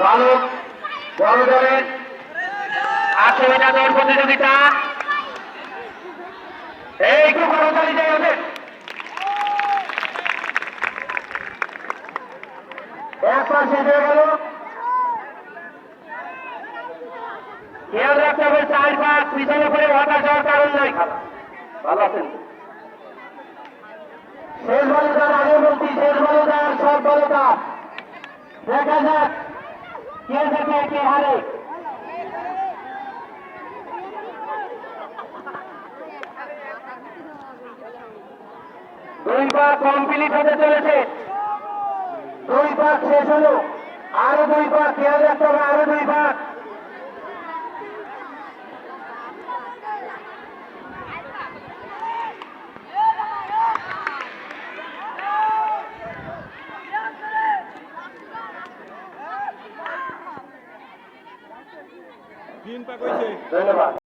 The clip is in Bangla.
বালক বড় দলের আটশো মিটার দৌড় প্রতিযোগিতা। এই একটু কর্মচারী যাই ওদের পাশ শেষ হয়ে গেল। খেয়াল রাখতে শেষ বলতার আগে বলছি শেষ বলতার দেখা যাক। কে হারে? দুই পাক কমপ্লিট হতে চলেছে। দুই পাক শেষ হলো। আরও দুই পাক খেয়াল রাখতে হবে, আরও দুই পাক তিন পাক হয়েছে ধন্যবাদ।